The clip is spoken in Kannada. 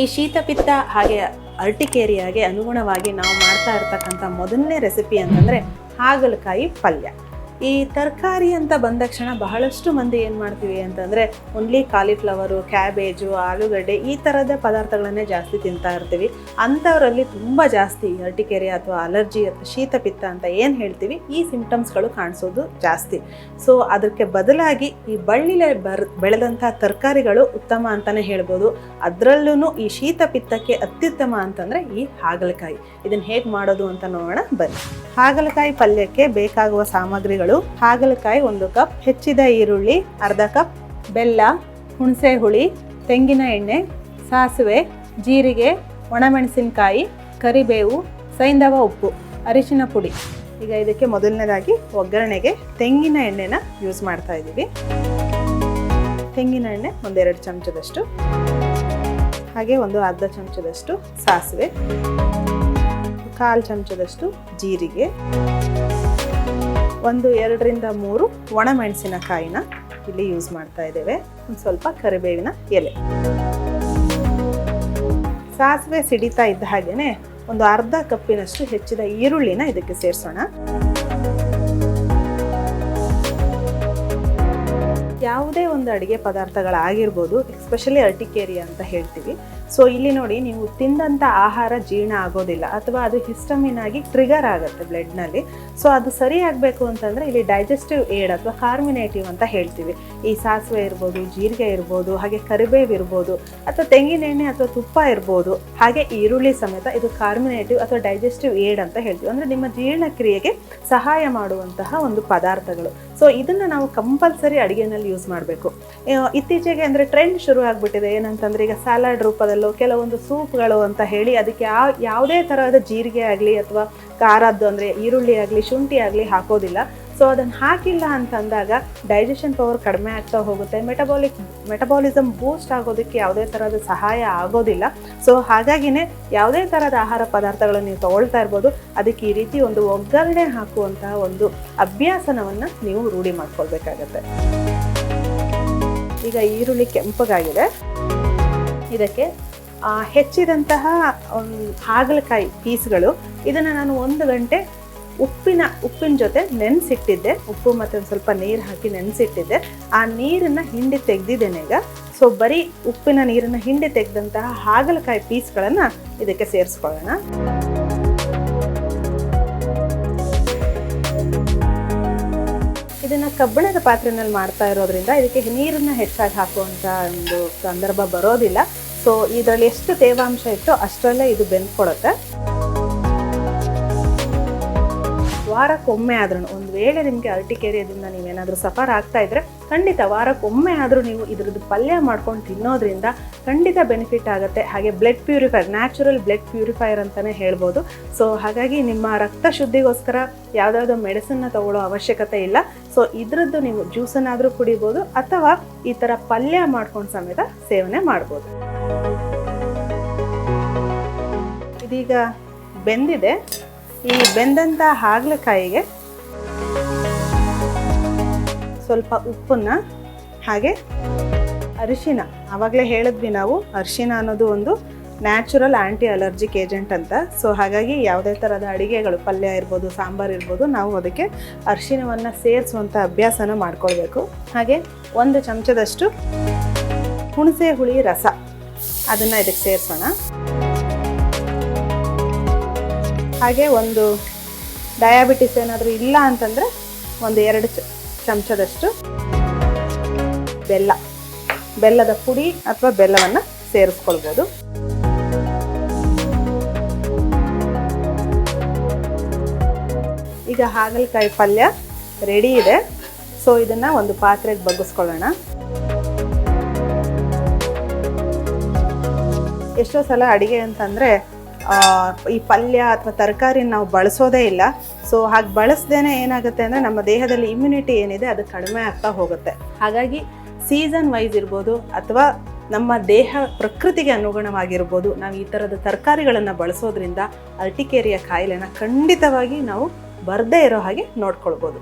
ಈ ಶೀತಪಿತ್ತ ಹಾಗೆ ಅರ್ಟಿಕೇರಿಯಾಗೆ ಅನುಗುಣವಾಗಿ ನಾವು ಮಾಡ್ತಾ ಇರ್ತಕ್ಕಂಥ ಮೊದಲನೇ ರೆಸಿಪಿ ಅಂತಂದರೆ ಹಾಗಲಕಾಯಿ ಪಲ್ಯ. ಈ ತರಕಾರಿ ಅಂತ ಬಂದ ತಕ್ಷಣ ಬಹಳಷ್ಟು ಮಂದಿ ಏನು ಮಾಡ್ತೀವಿ ಅಂತಂದರೆ ಓನ್ಲಿ ಕಾಲಿಫ್ಲವರು ಕ್ಯಾಬೇಜು ಆಲೂಗಡ್ಡೆ ಈ ಥರದ ಪದಾರ್ಥಗಳನ್ನೇ ಜಾಸ್ತಿ ತಿಂತಾ ಇರ್ತೀವಿ. ಅಂಥವರಲ್ಲಿ ತುಂಬ ಜಾಸ್ತಿ ಅರ್ಟಿಕೆರೆ ಅಥವಾ ಅಲರ್ಜಿ ಅಥವಾ ಶೀತಪಿತ್ತ ಅಂತ ಏನು ಹೇಳ್ತೀವಿ, ಈ ಸಿಂಪ್ಟಮ್ಸ್ಗಳು ಕಾಣಿಸೋದು ಜಾಸ್ತಿ. ಸೊ ಅದಕ್ಕೆ ಬದಲಾಗಿ ಈ ಬಳ್ಳಿಲೆ ಬರ್, ಬೆಳೆದಂಥ ತರಕಾರಿಗಳು ಉತ್ತಮ ಅಂತಲೇ ಹೇಳ್ಬೋದು. ಅದರಲ್ಲೂ ಈ ಶೀತ ಪಿತ್ತಕ್ಕೆ ಅತ್ಯುತ್ತಮ ಅಂತಂದರೆ ಈ ಹಾಗಲಕಾಯಿ. ಇದನ್ನು ಹೇಗೆ ಮಾಡೋದು ಅಂತ ನೋಡೋಣ, ಬನ್ನಿ. ಹಾಗಲಕಾಯಿ ಪಲ್ಯಕ್ಕೆ ಬೇಕಾಗುವ ಸಾಮಗ್ರಿಗಳು ಹಾಗಲಕಾಯಿ ಒಂದು ಕಪ್, ಹೆಚ್ಚಿದ ಈರುಳ್ಳಿ, ಅರ್ಧ ಕಪ್, ಬೆಲ್ಲ, ಹುಣಸೆ ಹುಳಿ, ತೆಂಗಿನ ಎಣ್ಣೆ, ಸಾಸಿವೆ, ಜೀರಿಗೆ, ಒಣಮೆಣಸಿನಕಾಯಿ, ಕರಿಬೇವು, ಸೈಂಧವ ಉಪ್ಪು, ಅರಿಶಿನ ಪುಡಿ. ಈಗ ಇದಕ್ಕೆ ಮೊದಲನೇದಾಗಿ ಒಗ್ಗರಣೆಗೆ ತೆಂಗಿನ ಎಣ್ಣೆನ ಯೂಸ್ ಮಾಡ್ತಾ ಇದ್ದೀವಿ. ತೆಂಗಿನ ಎಣ್ಣೆ ಒಂದೆರಡು ಚಮಚದಷ್ಟು. ಹಾಗೆ ಒಂದು ಅರ್ಧ ಚಮಚದಷ್ಟು ಸಾಸಿವೆ. ಕಾಲು ಚಮಚದಷ್ಟು ಜೀರಿಗೆ. ಒಂದು, ಎರಡರಿಂದ ಮೂರು ಒಣಮೆಣಸಿನಕಾಯಿನ ಇಲ್ಲಿ ಯೂಸ್ ಮಾಡ್ತಾ ಇದ್ದೇವೆ. ಒಂದು ಸ್ವಲ್ಪ ಕರಿಬೇವಿನ ಎಲೆ. ಸಾಸಿವೆ ಸಿಡಿತಾ ಇದ್ದ ಹಾಗೆಯೇ ಒಂದು ಅರ್ಧ ಕಪ್ಪಿನಷ್ಟು ಹೆಚ್ಚಿದ ಈರುಳ್ಳಿನ ಇದಕ್ಕೆ ಸೇರಿಸೋಣ. ಯಾವುದೇ ಒಂದು ಅಡುಗೆ ಪದಾರ್ಥಗಳಾಗಿರ್ಬೋದು ಎಸ್ಪೆಷಲಿ ಅರ್ಟಿಕೇರಿ ಅಂತ ಹೇಳ್ತೀವಿ. ಸೊ ಇಲ್ಲಿ ನೋಡಿ ನೀವು ತಿಂದಂಥ ಆಹಾರ ಜೀರ್ಣ ಆಗೋದಿಲ್ಲ, ಅಥವಾ ಅದು ಹಿಸ್ಟಮಿನ್ ಆಗಿ ಟ್ರಿಗರ್ ಆಗುತ್ತೆ ಬ್ಲಡ್ನಲ್ಲಿ ಸೊ ಅದು ಸರಿ ಆಗಬೇಕು ಅಂತಂದರೆ ಇಲ್ಲಿ ಡೈಜೆಸ್ಟಿವ್ ಏಡ್ ಅಥವಾ ಕಾರ್ಮಿನೇಟಿವ್ ಅಂತ ಹೇಳ್ತೀವಿ. ಈ ಸಾಸಿವೆ ಇರ್ಬೋದು, ಜೀರಿಗೆ ಇರ್ಬೋದು, ಹಾಗೆ ಕರಿಬೇವು ಇರ್ಬೋದು, ಅಥವಾ ತೆಂಗಿನ ಎಣ್ಣೆ ಅಥವಾ ತುಪ್ಪ ಇರ್ಬೋದು, ಹಾಗೆ ಈರುಳ್ಳಿ ಸಮೇತ ಇದು ಕಾರ್ಮಿನೇಟಿವ್ ಅಥವಾ ಡೈಜೆಸ್ಟಿವ್ ಏಡ್ ಅಂತ ಹೇಳ್ತೀವಿ. ಅಂದರೆ ನಿಮ್ಮ ಜೀರ್ಣಕ್ರಿಯೆಗೆ ಸಹಾಯ ಮಾಡುವಂತಹ ಒಂದು ಪದಾರ್ಥಗಳು. ಸೊ ಇದನ್ನು ನಾವು ಕಂಪಲ್ಸರಿ ಅಡುಗೆನಲ್ಲಿ ಯೂಸ್ ಮಾಡಬೇಕು. ಇತ್ತೀಚೆಗೆ ಅಂದರೆ ಟ್ರೆಂಡ್ ಶುರು ಆಗಿಬಿಟ್ಟಿದೆ. ಏನಂತಂದರೆ ಈಗ ಸ್ಯಾಲಾಡ್ ರೂಪದಲ್ಲೋ ಕೆಲವೊಂದು ಸೂಪ್ಗಳು ಅಂತ ಹೇಳಿ ಅದಕ್ಕೆ ಯಾವ ಯಾವುದೇ ಥರದ ಜೀರಿಗೆ ಆಗಲಿ ಅಥವಾ ಖಾರದ್ದು ಅಂದರೆ ಈರುಳ್ಳಿ ಆಗಲಿ ಶುಂಠಿ ಆಗಲಿ ಹಾಕೋದಿಲ್ಲ. ಸೊ ಅದನ್ನು ಹಾಕಿಲ್ಲ ಅಂತಂದಾಗ ಡೈಜೆಷನ್ ಪವರ್ ಕಡಿಮೆ ಆಗ್ತಾ ಹೋಗುತ್ತೆ. ಮೆಟಬಾಲಿಕ್ ಮೆಟಬಾಲಿಸಮ್ ಬೂಸ್ಟ್ ಆಗೋದಕ್ಕೆ ಯಾವುದೇ ಥರದ ಸಹಾಯ ಆಗೋದಿಲ್ಲ. ಸೊ ಹಾಗಾಗಿನೇ ಯಾವುದೇ ಥರದ ಆಹಾರ ಪದಾರ್ಥಗಳನ್ನು ನೀವು ತಗೊಳ್ತಾ ಇರ್ಬೋದು. ಅದಕ್ಕೆ ಈ ರೀತಿ ಒಂದು ಒಗ್ಗರಣೆ ಹಾಕುವಂತಹ ಒಂದು ಅಭ್ಯಾಸನವನ್ನು ನೀವು ರೂಢಿ ಮಾಡ್ಕೊಳ್ಬೇಕಾಗತ್ತೆ. ಈಗ ಈರುಳ್ಳಿ ಕೆಂಪಗಾಗಿದೆ. ಇದಕ್ಕೆ ಹೆಚ್ಚಿದಂತಹ ಹಾಗಲಕಾಯಿ ಪೀಸ್ಗಳು. ಇದನ್ನು ನಾನು ಒಂದು ಗಂಟೆ ಉಪ್ಪಿನ ಉಪ್ಪಿನ ಜೊತೆ ನೆನೆಸಿಟ್ಟಿದ್ದೆ. ಉಪ್ಪು ಮತ್ತು ಒಂದು ಸ್ವಲ್ಪ ನೀರು ಹಾಕಿ ನೆನೆಸಿಟ್ಟಿದ್ದೆ. ಆ ನೀರನ್ನು ಹಿಂಡಿ ತೆಗೆದಿದ್ದೇನೆ ಈಗ. ಸೊ ಬರೀ ಉಪ್ಪಿನ ನೀರನ್ನು ಹಿಂಡಿ ತೆಗೆದಂತಹ ಹಾಗಲಕಾಯಿ ಪೀಸ್ಗಳನ್ನು ಇದಕ್ಕೆ ಸೇರಿಸ್ಕೊಳ್ಳೋಣ. ಇದನ್ನು ಕಬ್ಬಿಣದ ಪಾತ್ರೆನಲ್ಲಿ ಮಾಡ್ತಾ ಇರೋದ್ರಿಂದ ಇದಕ್ಕೆ ನೀರನ್ನು ಹೆಚ್ಚಾಗಿ ಹಾಕುವಂಥ ಒಂದು ಸಂದರ್ಭ ಬರೋದಿಲ್ಲ. ಸೊ ಇದರಲ್ಲಿ ಎಷ್ಟು ತೇವಾಂಶ ಇತ್ತೋ ಅಷ್ಟರಲ್ಲೇ ಇದು ಬೆಂದ್ಕೊಳುತ್ತೆ. ವಾರಕ್ಕೊಮ್ಮೆ ಆದ್ರೂ ಒಂದು ವೇಳೆ ನಿಮಗೆ ಅರ್ಟಿಕೇರಿಯಾದಿಂದ ನೀವೇನಾದರೂ ಸಫರ್ ಆಗ್ತಾ ಇದ್ರೆ, ಖಂಡಿತ ವಾರಕ್ಕೊಮ್ಮೆ ಆದರೂ ನೀವು ಇದ್ರದ್ದು ಪಲ್ಯ ಮಾಡ್ಕೊಂಡು ತಿನ್ನೋದ್ರಿಂದ ಖಂಡಿತ ಬೆನಿಫಿಟ್ ಆಗುತ್ತೆ. ಹಾಗೆ blood purifier natural blood purifier ಅಂತಲೇ ಹೇಳ್ಬೋದು. ಸೊ, ಹಾಗಾಗಿ ನಿಮ್ಮ ರಕ್ತ ಶುದ್ಧಿಗೋಸ್ಕರ ಯಾವುದಾದ್ರು ಮೆಡಿಸನ್ನ ತಗೊಳ್ಳೋ ಅವಶ್ಯಕತೆ ಇಲ್ಲ. ಸೊ, ಇದರದ್ದು ನೀವು ಜ್ಯೂಸನ್ನಾದರೂ ಕುಡಿಬೋದು, ಅಥವಾ ಈ ಥರ ಪಲ್ಯ ಮಾಡ್ಕೊಂಡು ಸಮೇತ ಸೇವನೆ ಮಾಡ್ಬೋದು. ಇದೀಗ ಬೆಂದಿದೆ. ಈ ಬೆಂದಂಥ ಹಾಗಲಕಾಯಿಗೆ ಸ್ವಲ್ಪ ಉಪ್ಪನ್ನ ಹಾಗೆ ಅರಿಶಿನ. ಆವಾಗಲೇ ಹೇಳಿದ್ವಿ ನಾವು, ಅರಿಶಿನ ಅನ್ನೋದು ಒಂದು ನ್ಯಾಚುರಲ್ ಆ್ಯಂಟಿ ಅಲರ್ಜಿಕ್ ಏಜೆಂಟ್ ಅಂತ. ಸೊ ಹಾಗಾಗಿ ಯಾವುದೇ ಥರದ ಅಡಿಗೆಗಳು, ಪಲ್ಯ ಇರ್ಬೋದು, ಸಾಂಬಾರು ಇರ್ಬೋದು, ನಾವು ಅದಕ್ಕೆ ಅರಿಶಿನವನ್ನು ಸೇರಿಸುವಂಥ ಅಭ್ಯಾಸನ ಮಾಡ್ಕೊಳ್ಬೇಕು. ಹಾಗೆ ಒಂದು ಚಮಚದಷ್ಟು ಹುಣಸೆ ಹುಳಿ ರಸ, ಅದನ್ನು ಇದಕ್ಕೆ ಸೇರಿಸೋಣ. ಹಾಗೆ ಒಂದು ಡಯಾಬಿಟಿಸ್ ಏನಾದರೂ ಇಲ್ಲ ಅಂತಂದರೆ ಒಂದು ಎರಡು ಚಮಚದಷ್ಟು ಬೆಲ್ಲ. ಬೆಲ್ಲದ ಪುಡಿ ಅಥವಾ ಬೆಲ್ಲವನ್ನು ಸೇರಿಸ್ಕೊಳ್ಬೋದು. ಈಗ ಹಾಗಲಕಾಯಿ ಪಲ್ಯ ರೆಡಿ ಇದೆ. ಸೊ ಇದನ್ನು ಒಂದು ಪಾತ್ರೆಗೆ ಬಗ್ಗಿಸ್ಕೊಳ್ಳೋಣ. ಎಷ್ಟೋ ಸಲ ಅಡುಗೆ ಅಂತಂದರೆ ಈ ಪಲ್ಯ ಅಥವಾ ತರಕಾರಿ ನಾವು ಬಳಸೋದೇ ಇಲ್ಲ. ಸೊ ಹಾಗೆ ಬಳಸ್ದೇನೆ ಏನಾಗುತ್ತೆ ಅಂದರೆ ನಮ್ಮ ದೇಹದಲ್ಲಿ ಇಮ್ಯುನಿಟಿ ಏನಿದೆ ಅದು ಕಡಿಮೆ ಆಗ್ತಾ ಹೋಗುತ್ತೆ. ಹಾಗಾಗಿ ಸೀಸನ್ ವೈಸ್ ಇರ್ಬೋದು ಅಥವಾ ನಮ್ಮ ದೇಹ ಪ್ರಕೃತಿಗೆ ಅನುಗುಣವಾಗಿರ್ಬೋದು ನಾವು ಈ ಥರದ ತರಕಾರಿಗಳನ್ನು ಬಳಸೋದ್ರಿಂದ ಅರ್ಟಿಕೇರಿಯ ಕಾಯಿಲೆನ ಖಂಡಿತವಾಗಿ ನಾವು ಬರದೇ ಇರೋ ಹಾಗೆ ನೋಡ್ಕೊಳ್ಬೋದು.